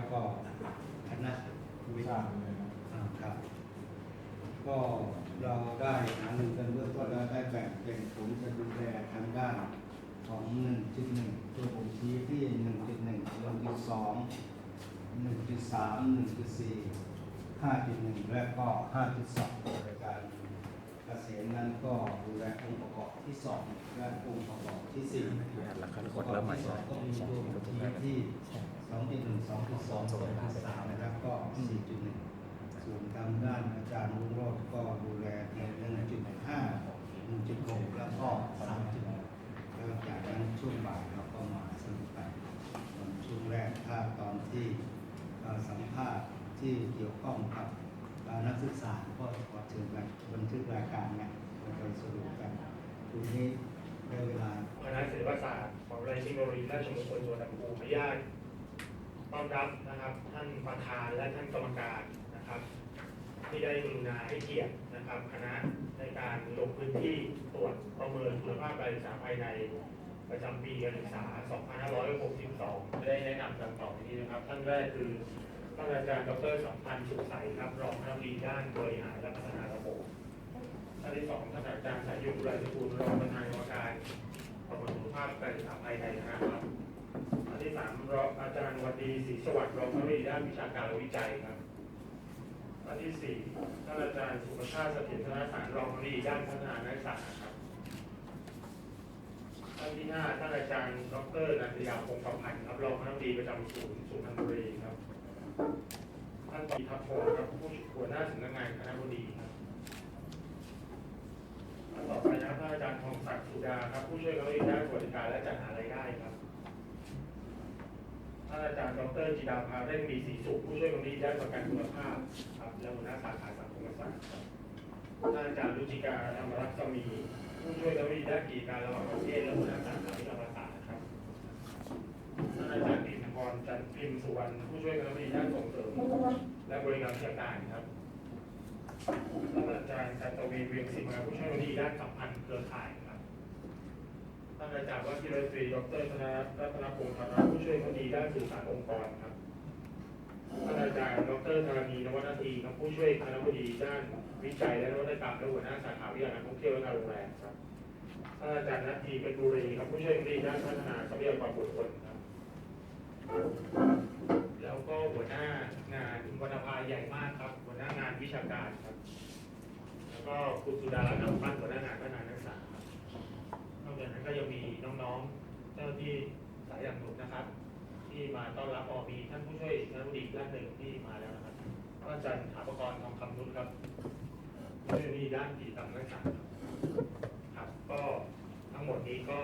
ปีที่แล้วก็คณะวิชาอ่าครับ ก็เราได้หาหนึ่งกันเบื้องต้นแล้วได้แบ่งเป็นผมจะดูแลทางด้านของ1.1ตัวผมชี้ที่1.1 1.2 1.3 1.4 5.1และก็5.2รายการเกษมนั้นก็ดูแลองค์ประกอบที่2และองค์ประกอบที่4แล้วก็กดเริ่มใหม่สองก็มีตัวผมชี้ที่ 2.1 2.2 2.3แล้วก็4.1ส่วนทางด้านอาจารย์ลุงโรจน์ก็ดูแลในเรื่อง1.5 1.6แล้วก็สามจุดแล้วจากนั้นช่วงบ่ายเราก็มาสรุปกันส่วนช่วงแรกถ้าตอนที่สัมภาษณ์ที่เกี่ยวข้องกับนักศึกษาก็ขอเชิญกันบันทึกรายการเนี่ยเราไปสรุปกันทีนี้ได้เวลาคณะศิลปศาสตร์ของวิทยาลัยเทคโนโลยีราชมงคลสวนลำพูขออนุญาต ต้อนรับนะครับท่านประธานและท่านกรรมการนะครับที่ได้กรุณาให้เกียรตินะครับ คณะในการลงพื้นที่ตรวจประเมินคุณภาพการศึกษาภายในประจำปีการศึกษา 2562 ได้แนะนำดังต่อไปนี้นะครับ ท่านแรกคือท่านอาจารย์ดรสัมพันธ์สุขใสครับรองคณะบดีด้านบริหารและพัฒนาระบบท่านที่สองท่านอาจารย์สายยุทธราชกุลรองประธานกรรมการประเมินคุณภาพการศึกษาภายในนะครับท่านที่สามรองอาจารย์ ดีศรีสวัสดิ์รองคณะบดีด้านวิชาการและวิจัยครับท่านที่สี่ท่านอาจารย์สุภชาติเสถียรธนสารรองคณะบดีด้านพัฒนานักศึกษาครับท่านที่ห้าท่านอาจารย์ดรนันทยาพงศ์ประพันธ์ครับรองคณะบดีประจำศูนย์สุพรรณบุรีครับท่านปีทัพพครับผู้หัวหน้าสำนักงานคณะบดีครับต่อไปนะครับท่านอาจารย์ทองศักดิ์สุดาครับผู้ช่วยกรรมการด้านสวัสดิการและจัดหารายได้ครับานอาจารย์ดรจิดาภาเร่งมีศรีสุขผู้ช่วยกรรมการด้านประกันคุณภาพครับและหัวหน้าสาขาสังคมศาสตร์ครับท่านอาจารย์รุจิกาธรรมรัตน์สมีผู้ช่วยกรรมการด้านกิจการระหว่างประเทศและหัวหน้าสาขาวิทยาศาสตร์ครับท่านอาจารย์ปิ่นพรจันทร์พิมพ์สุวรรณผู้ช่วยกรรมการด้านส่งเสริมและบริการราชการครับท่านอาจารย์จันตวีเวียงศิมาผู้ช่วยวดีด้านสัมพันธ์เครือข่ายครับ ท่านอาจารย์วัชิรศรีดรธนรัตนพงศ์ธนาผู้ช่วยวดีด้านสื่อสารองค์กรครับท่านอาจารย์ดรธารณีนวัตทีครับผู้ช่วยคณะบดีด้านวิจัยและนวัตกรรมและหัวหน้าสาขาวิทยาการท่องเที่ยวและการโรงแรมครับท่านอาจารย์นัททีเป็นบุรีครับผู้ช่วยวดีด้านพัฒนาทรัพยากรบุคคลครับแล้วก็หัวหน้างานวรรณภาใหญ่มากครับหัวหน้างานวิชาการครับ แล้วก็คุณสุดารัตน์นำปั้นหัวหน้างานพัฒนานักศึกษา จากนั้นก็ยังมีน้องๆ เจ้าหน้าที่สายอย่างหนุนนะครับ ที่มาต้อนรับอมีท่านผู้ช่วยคณะบดีด้านหนึ่งที่มาแล้วนะครับท่านอาจารย์ถาปกรณ์ทองคำนุชครับผู้ช่วยมีด้านกิจกรรมนักศึกษาครับครับก็ทั้งหมดนี้ก็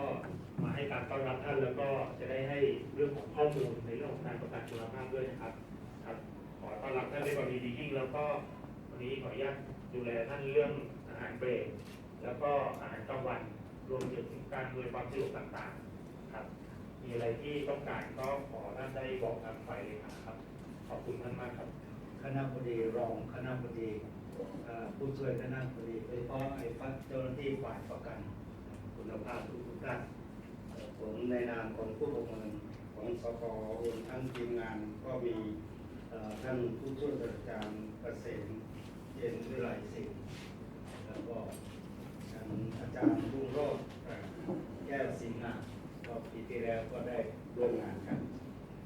มาให้การต้อนรับท่านแล้วก็จะได้ให้เรื่องของข้อมูลในเรื่องของการประกันคุณภาพด้วยนะครับครับ ขอต้อนรับท่านด้วยความดียิ่งแล้วก็วันนี้ขออนุญาตดูแลท่านเรื่องอาหารเบรกแล้วก็อาหารกลางวัน รวมถึงการอำนวยความสะดวกต่างๆครับ มีอะไรที่ต้องการก็ขอท่านได้บอกทางฝ่ายเลยครับ ขอบคุณท่านมากครับ คณะบดีรองคณะบดีเอ่อผู้ช่วยคณะบดีโดยเฉพาะไอ้ฟัดเจ้าหน้าที่ฝ่ายประกัน คุณภาพทุกๆท่านเอ่อผมในนามของผู้ประเมินของสกรวมทั้งทีมงานก็มีเอ่อท่านผู้ช่วยศาสตรารเกษมเย็นวิไลศิลป์แล้วก็านอาจารย์รุ่งโรจน์แก้วสิงห์นาก็ปีที่แล้วก็ได้ร่วมงานกัน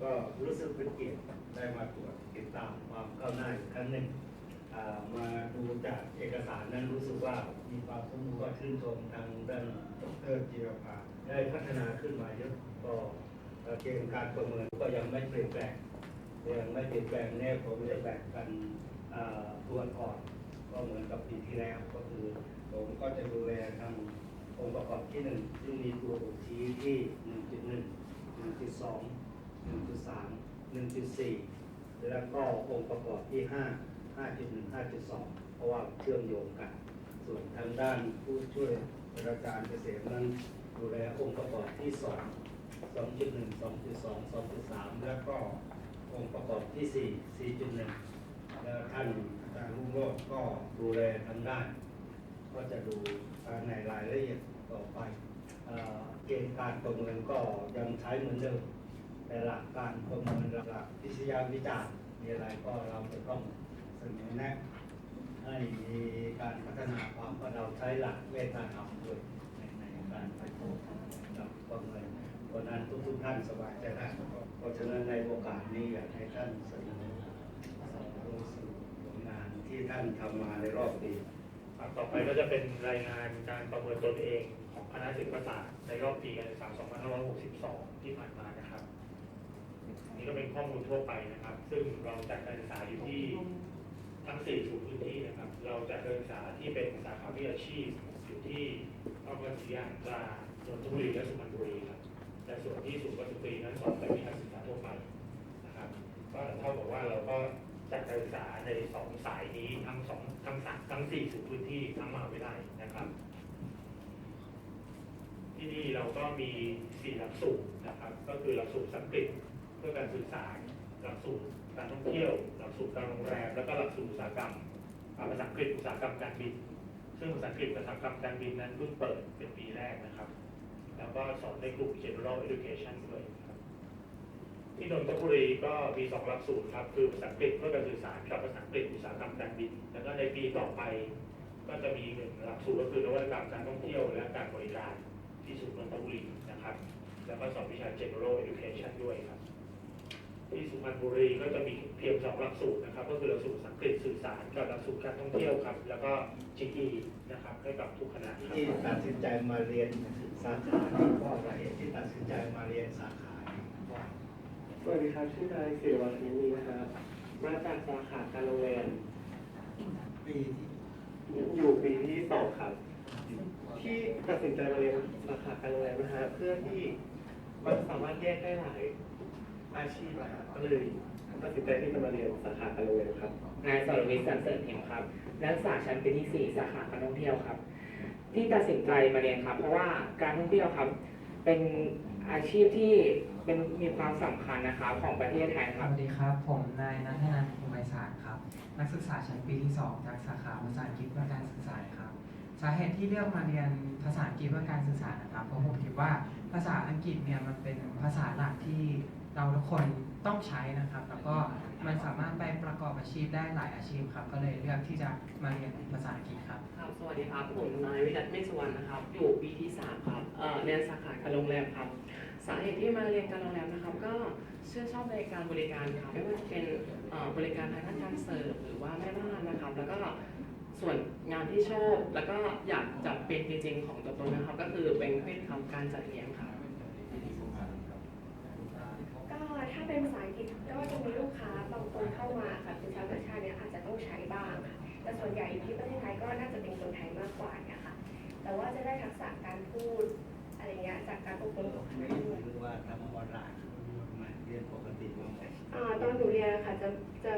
ก็รู้สึกเป็นเกียรติได้มาตรวจติดตามความก้าวหน้าอีกครั้งหนึ่งมาดูจากเอกสารนั้นรู้สึกว่ามีความสมบูรณ์ชื่นชมทางด้านดรจีรภาได้พัฒนาขึ้นมาเยอะก็เอ่อเกณฑ์การประเมินก็ยังไม่เปลี่ยนแปลงยังไม่เปลี่ยนแปลงแน่ผมจะแบ่งกันตรวจก่อนก็เหมือนกับปีที่แล้วก็คือ ผมก็จะดูแลทางองค์ประกอบที่หนึ่งซึ่งมีตัวบ่งชี้ที่หนึ่งจุดหนึ่งหนึ่งจุดสอง1.3 1.4แล้วก็องค์ประกอบที่5 5.1 5.2เพราะว่าเชื่อมโยงกัน ส่วนทางด้านผู้ช่วยอาจารย์เกษมนั้นดูแลองค์ประกอบที่2 2.1 2.2 2.3แล้วก็องค์ประกอบที่4 4.1แล้วท่านอาจารย์รุ่งโรจน์ก็ดูแลทางด้าน ก็จะดูในรายละเอียดต่อไปเกณฑ์การประเมินก็ยังใช้เหมือนเดิม แต่หลักการประเมินหลักวิทยาวิจารณ์มีอะไรก็เราจะต้องเสนอแนะให้มีการพัฒนาความว่าเราใช้หลักเวทนาธรรมด้วยในในการไปโทษกับประเมินเพราะนั้นทุกๆท่านสบายใจได้เพราะฉะนั้นในโอกาสนี้อยากให้ท่านเสนอโดยสรุปผลงานที่ท่านทำมาในรอบปี ต่อไปก็จะเป็นรายงานการประเมินตนเองของคณะศิลปศาสตร์ในรอบปีการศึกษา 2562 ที่ผ่านมานะครับ นี่ก็เป็นข้อมูลทั่วไปนะครับ ซึ่งเราจัดการศึกษาอยู่ที่ทั้ง 4 ศูนย์พื้นที่นะครับ เราจัดการศึกษาที่เป็นสาขาวิชาชีพอยู่ที่พระบรมศรียานตรานนทบุรีและสุพรรณบุรีครับ แต่ส่วนที่ศูนย์วัดสุตรีนั้นสอนแต่วิชาศึกษาทั่วไปนะครับ ก็เท่ากับว่าเราก็ จัดการศึกษาในสองสายนี้ทั้งสองทั้งสามทั้งสี่ศูนย์พื้นที่ทั้งมหาวิทยาลัยนะครับ ที่นี่เราก็มีสี่หลักสูตรนะครับ ก็คือหลักสูตรสังกฤษเพื่อการสื่อสารหลักสูตรการท่องเที่ยวหลักสูตรการโรงแรม แล้วก็หลักสูตรอุตสาหกรรมอ่าภาษาอังกฤษอุตสาหกรรมการบิน ซึ่งภาษาอังกฤษอุตสาหกรรมการบินนั้นเพิ่งเปิดเป็นปีแรกนะครับ แล้วก็สอนในกลุ่ม general education ด้วย ที่นนทบุรีก็มีสองหลักสูตรครับ คือภาษาอังกฤษเพื่อการสื่อสารกับภาษาอังกฤษอุตสาหกรรมการบิน แล้วก็ในปีต่อไป ก็จะมีหนึ่งหลักสูตรก็คือนวัตกรรมการท่องเที่ยวและการบริการที่ศูนย์นนทบุรีนะครับ แล้วก็สอนวิชา general education ด้วยครับ ที่สุพรรณบุรีก็จะมีเพียงสองหลักสูตรนะครับ ก็คือหลักสูตรภาษาอังกฤษสื่อสารกับหลักสูตรการท่องเที่ยวครับ แล้วก็ GE นะครับให้กับทุกคณะครับที่ตัดสินใจมาเรียนสาขานี้เพราะอะไรที่ตัดสินใจมาเรียนสาขา สวัสดีครับ ชื่อนายศิริวัฒน์นิมีนะครับมาจากสาขาการโรงแรมปีที่อยู่ปีที่สองครับ ที่ตัดสินใจมาเรียนสาขาการโรงแรมนะฮะเพื่อที่มันสามารถแยกได้หลายอาชีพนะครับก็เลยตัดสินใจที่จะมาเรียนสาขาการโรงแรมครับนายสรวิทย์สันเสริญเหมครับ นักศึกษาชั้นปีที่ 4 สาขาการท่องเที่ยวครับ ที่ตัดสินใจมาเรียนครับ เพราะว่าการท่องเที่ยวครับ เป็นอาชีพที่ เป็นมีความสำคัญนะครับของประเทศไทยสครับ วัสดีครับ ผมนายนัทนันท์ภูมิไพศาลครับ นักศึกษาชั้นปีที่ 2 จากสาขาภาษาอังกฤษเพื่อการสื่อสารครับ สาเหตุที่เลือกมาเรียนภาษาอังกฤษเพื่อการสื่อสารนะครับ เพราะผมคิดว่าภาษาอังกฤษเนี่ยมันเป็นภาษาหลักที่เราทุกคนต้องใช้นะครับ แล้วก็มันสามารถไปประกอบอาชีพได้หลายอาชีพครับ ก็เลยเลือกที่จะมาเรียนภาษาอังกฤษครับ ครับสวัสดีครับ ผมนายวิรัตเมฆสุวรรณนะครับ อยู่ปีที่สามครับเอ่อเรียนสาขาการโรงแรมครับ สาเหตุที่มาเรียนการโรงแรมนะครับก็ชื่นชอบในการบริการครับไม่ว่าจะเป็นบริการทางด้านการเสิร์ฟหรือว่าแม่บ้านนะครับ แล้วก็ส่วนงานที่ชอบแล้วก็อยากจะเป็นจริงๆของตัวตนนะครับ ก็คือเป็นเพศคำการจัดเลี้ยงครับก็ถ้าเป็นภาษาอังกฤษก็จะมีลูกค้าบางคนเข้ามาค่ะเป็นชาวต่างชาติเนี่ยอาจจะต้องใช้บ้างค่ะแต่ส่วนใหญ่อยู่ที่ประเทศไทยก็น่าจะเป็นคนไทยมากกว่าเนี่ยค่ะแต่ว่าจะได้ทักษะการพูด อะไรเงี้ยจากการอบรมของคณะด้วย หรือว่าทำออนไลน์มาเรียนปกติว่าไงอ่าตอนหนูเรียนค่ะจะจะ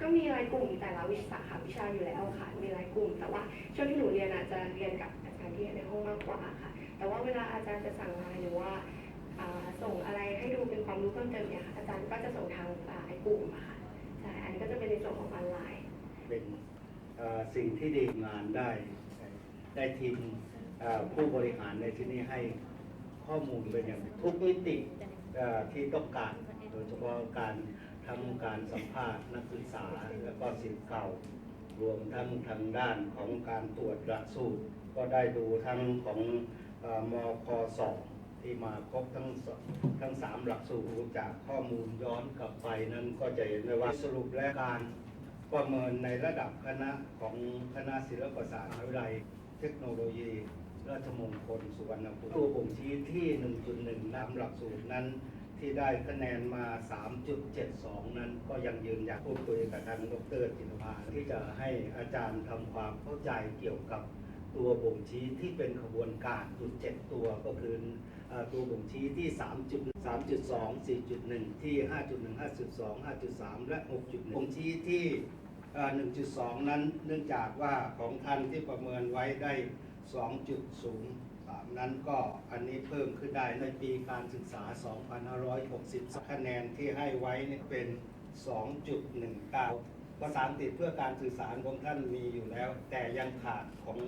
ก็มีรายกลุ่มแต่ละวิชาสาขาวิชาอยู่แล้วค่ะ มีรายกลุ่ม แต่ว่าช่วงที่หนูเรียนอาจจะเรียนกับอาจารย์ที่ในห้องมากกว่าค่ะ แต่ว่าเวลาอาจารย์จะสั่งงานหรือว่าอ่าส่งอะไรให้ดูเป็นความรู้เพิ่มเติมเนี่ยค่ะอาจารย์ก็จะส่งทางไลน์กลุ่มอะค่ะใช่อันนี้ก็จะเป็นในส่วนของออนไลน์ เป็นเอ่อสิ่งที่ดีงานได้ ได้ทีมเอ่อ ผู้บริหารในที่นี้ให้ข้อมูลเป็นอย่างทุกมิติที่ต้องการโดยเฉพาะการทำการสัมภาษณ์นักศึกษาและก็สิทธิ์เก่ารวมทั้งทางด้านของการตรวจหลักสูตร ก็ได้ดูทั้งของอ่อมคสองที่มาครบทั้งทั้งสามหลักสูตรจากข้อมูลย้อนกลับไปนั้นก็จะเห็นได้ว่าสรุปและการประเมินในระดับคณะของคณะศิลปศาสตร์มหาวิทยาลัยเทคโนโลยี ราชมงคลสุวรรณภูมิตัวบ่งชี้ที่ 1.1นำหลักสูตรนั้น ที่ได้คะแนนมา 3.72 นั้นก็ยังยืนยันพูดคุยกับทางดรจินภาที่จะให้อาจารย์ทำความเข้าใจเกี่ยวกับตัวบ่งชี้ที่เป็นขบวนการจุดเจ็ดตัวก็คือตัวบ่งชี้ที่ 3.3.2 4.1 ที่ 5.1 5.2 5.3 และ 6.1บ่งชี้ที่เอ่อ1.2 นั้นเนื่องจากว่าของท่านที่ประเมินไว้ได้ 2.03 นั้นก็อันนี้เพิ่มขึ้นได้ในปีการศึกษา 2560 คะแนนที่ให้ไว้เนี่เป็น 2.19 ภาษาอังกฤษเพื่อการสื่อสารของท่านมีอยู่แล้ว แต่ยังขาดของ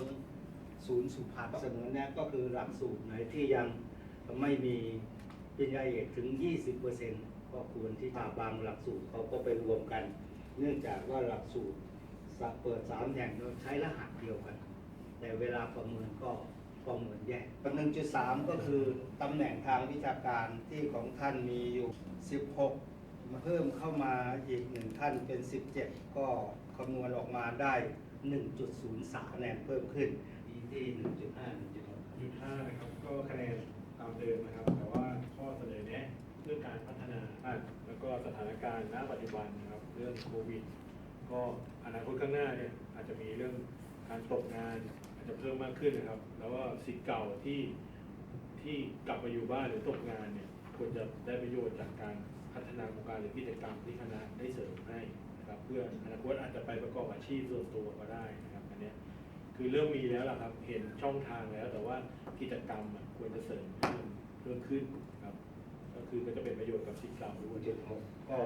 ศูนย์สุภาพเสมอแนะก็คือหลักสูตรไหนที่ยังไม่มีปริญญาเอกถึง 20%ก็ควรที่จะบางหลักสูตรเขาก็ไปรวมกัน เนื่องจากว่าหลักสูตรเปิดสามแห่งใช้รหัสเดียวกัน แต่เวลาประเมินก็ประเมินแยกหนึ่งจุดสามก็คือตำแหน่งทางวิชาการที่ของท่านมีอยู่ 16 มาเพิ่มเข้ามาอีกหนึ่งท่านเป็น 17 ก็คำนวณออกมาได้ 1.03คะแนนเพิ่มขึ้นที่1.5 1.6จุดห้านะครับก็คะแนนตามเดิมนะครับ แต่ว่าข้อเสนอแนะเรื่องการพัฒนาอะแล้วก็สถานการณ์ณปัจจุบันนะครับเรื่องโควิด ก็อนาคตข้างหน้าเนี่ยอาจจะมีเรื่องการตกงานอา จะเพิ่มมากขึ้นนะครับ แล้วก็สิทธิ์เก่าที่ที่กลับมาอยู่บ้านหรือตกงานเนี่ยควรจะได้ประโยชน์จากการพัฒนาโครงการหรือกิจกรรมที่คณะได้เสริมให้นะครับ เพื่ออนาคตอาจจะไปประกอบอาชีพส่วนตัวก็ได้นะครับอันนี้คือเริ่มมีแล้วล่ะครับ เห็นช่องทางแล้ว แต่ว่ากิจกรรมควรจะเสริมให้มันเพิ่มขึ้นครับ ก็คือก็จะเป็นประโยชน์กับสิทธิ์เก่าด้วย1.6ก็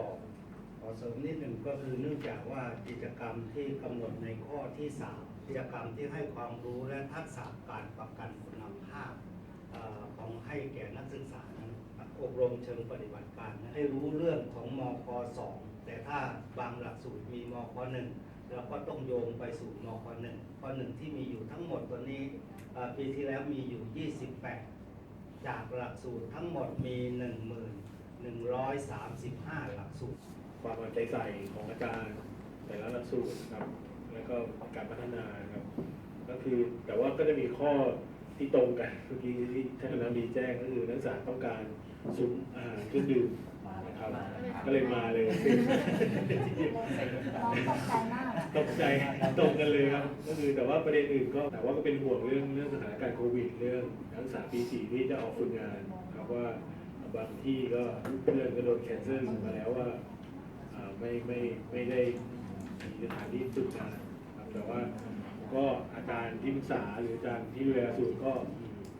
ขอเสริมนิดหนึ่งก็คือเนื่องจากว่ากิจกรรมที่กำหนดในข้อที่3 กิจกรรมที่ให้ความรู้และทักษะการประกันคุณภาพอของให้แก่นักศึกษานั้นอบรมเชิงปฏิบัติการให้รู้เรื่องของมค2แต่ถ้าบางหลักสูตรมีมค1เราก็ต้องโยงไปสู่มค1ข้อ1ที่มีอยู่ทั้งหมดตัวนี้ปีที่แล้วมีอยู่ 28 จากหลักสูตรทั้งหมดมี 1,135 หลักสูตร ความเอาใจใส่ของอาจารย์แต่ละหลักสูตรนะครับ แล้วก็การพัฒนานะครับ ก็คือแต่ว่าก็จะมีข้อที่ตรงกันเมื่อกี้ที่ท่านคณะมีแจ้งก็คือนักศึกษาต้องการซุ้มอาหารเครื่องดื่มนะครับก็เลยมาเลยน้องตกใจมากอะตกใจตรงกันเลยครับ ก็คือแต่ว่าประเด็นอื่นก็แต่ว่าก็เป็นห่วงเรื่องเรื่องสถานการณ์โควิด เรื่องนักศึกษาปีสี่ที่จะออกฝึกงานครับว่าบางที่ก็เพื่อนก็โดนแคนเซิลมาแล้วว่าอ่าไม่ไม่ไม่ได้มีสถานที่ฝึกงานครับ แต่ว่าก็อาจารย์ที่ปรึกษาหรืออาจารย์ที่ดูแลสูตรก็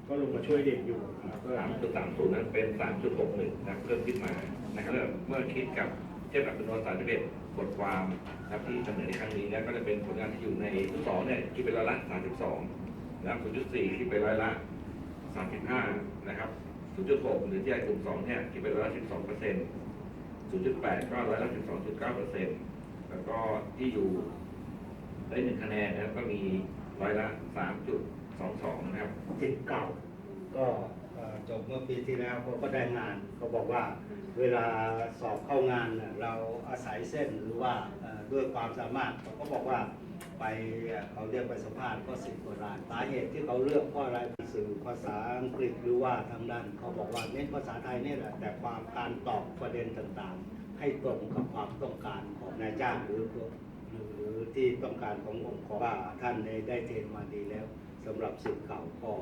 ก็ลงมาช่วยเด็กอยู่ครับก็สามจุดสามศูนย์นั้นเป็นสามจุดหกหนึ่งนะเพิ่มขึ้นมานะครับเมื่อคิดกับเทียบกับจำนวนสามสิบเอ็ดบทความนะครับที่เสนอในครั้งนี้นี่ยก็จะเป็นผลงานที่อยู่ในทุกสองเนี่ยคิดเป็นร้อยละสามสิบสองนะครับศูนย์จุดสี่คิดเป็นร้อยละสามสิบห้านะครับศูนย์จุดหกหรือที่ไอกลุ่มสองเนี่ยคิดเป็นร้อยละสิบสองเปอร์เซ็นต์ศูนย์จุดแปดก็ร้อยละสิบสองจุดเก้าเปอร์เซ็นต์แล้วก็ที่อยู่ ได้หนึ่งคะแนนนะครับก็มีร้อยละสามจุดสองสองนะครับ สิทธิ์เก่าก็เอ่อจบเมื่อปีที่แล้วเขาก็ได้งานเขาบอกว่าเวลาสอบเข้างานน่ะเราอาศัยเส้นหรือว่าเอ่อด้วยความสามารถเขาก็บอกว่าไปเอ่อเขาเรียกไปสัมภาษณ์ก็สิบกว่ารายสาเหตุที่เขาเลือกเพราะอะไรสื่อภาษาอังกฤษหรือว่าทางด้านเขาบอกว่าเน้นภาษาไทยนี่แหละแต่ความการตอบประเด็นต่างๆ ให้ตรงกับความต้องการของนายจ้างหรือห รือที่ต้องการขององค์กรว่าท่านได้ได้เทรนมาดีแล้วสำหรับสิทธิ์เก่าก็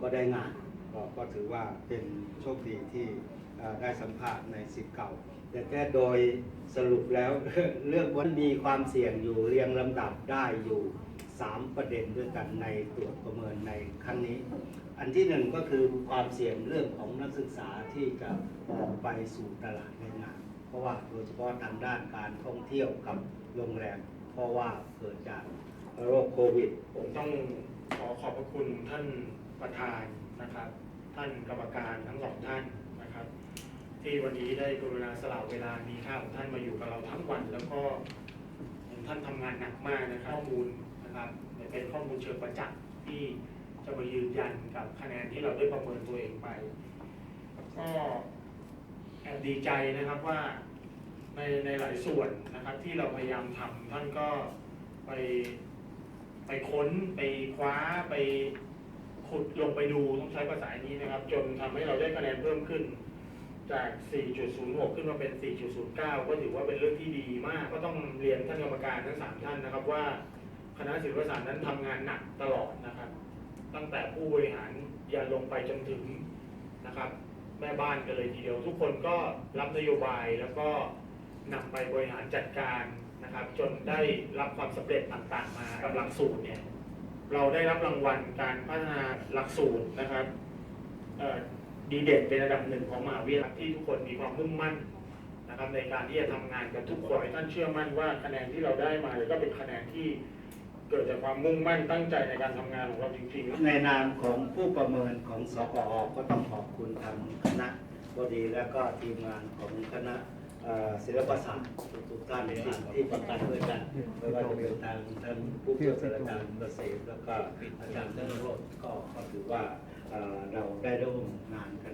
ก็ได้งานก็ก็ถือว่าเป็นโชคดีที่เอ่อได้สัมภาษณ์ในสิทธิ์เก่า แต่แค่โดยสรุปแล้ว เรื่องวันมีความเสี่ยงอยู่เรียงลำดับได้อยู่ 3 ประเด็นด้วยกันในตรวจประเมินในครั้งนี้ อันที่หนึ่งก็คือความเสี่ยงเรื่องของนักศึกษาที่จะออกไปสู่ตลาดแรงงาน เพราะว่าโดยเฉพาะทางด้านการท่องเที่ยวกับโรงแรม เพราะว่าเกิดจากโรคโควิด ผมต้องขอขอบพระคุณท่านประธานนะครับ ท่านกรรมการทั้งสองท่านนะครับ ที่วันนี้ได้กรุณาสละเวลามีค่าของท่านมาอยู่กับเราทั้งวัน แล้วก็ท่านทำงานหนักมากนะครับข้อมูลนะครับเป็นข้อมูลเชิงประจักษ์ที่จะมายืนยันกับคะแนนที่เราได้ประเมินตัวเองไป ก็แอบดีใจนะครับว่า ในในหลายส่วนนะครับที่เราพยายามทำท่านก็ไปไปค้นไปคว้าไปขุดลงไปดูต้องใช้ภาษาอย่างนี้นะครับ จนทำให้เราได้คะแนนเพิ่มขึ้นจาก 4.06 ขึ้นมาเป็น 4.09 ก็ถือว่าเป็นเรื่องที่ดีมาก ก็ต้องเรียนท่านกรรมการทั้งสามท่านนะครับว่าคณะศิลปศาสตร์นั้นทำงานหนักตลอดนะครับ ตั้งแต่ผู้บริหารยันลงไปจนถึงนะครับ แม่บ้านกันเลยทีเดียว ทุกคนก็รับนโยบายแล้วก็ นำไปบริหารจัดการนะครับ จนได้รับความสำเร็จต่างๆ มากับหลักสูตรเนี่ยเราได้รับรางวัลการพัฒนาหลักสูตรนะครับดีเด่นเป็นระดับหนึ่งของมหาวิทยาลัยที่ทุกคนมีความมุ่งมั่นนะครับในการที่จะทำงานกันทุกคนท่านเชื่อมั่นว่าคะแนนที่เราได้มาเนี่ยก็เป็นคะแนนที่เกิดจากความมุ่งมั่นตั้งใจในการทำงานของเราจริงๆ ในนามของผู้ประเมินของสกอก็ต้องขอบคุณทางคณะบดีและก็ทีมงานของคณะ ศิลปศาสตร์ทุกๆท่านที่ที่ประกันด้วยกันไม่ว่าจะเป็นทางท่านผู้ช่วยศาสตราจารย์เกษมแล้วก็อาจารย์ท่านโรจน์ก็ถือว่าเอ่อเราได้ร่วมงานกัน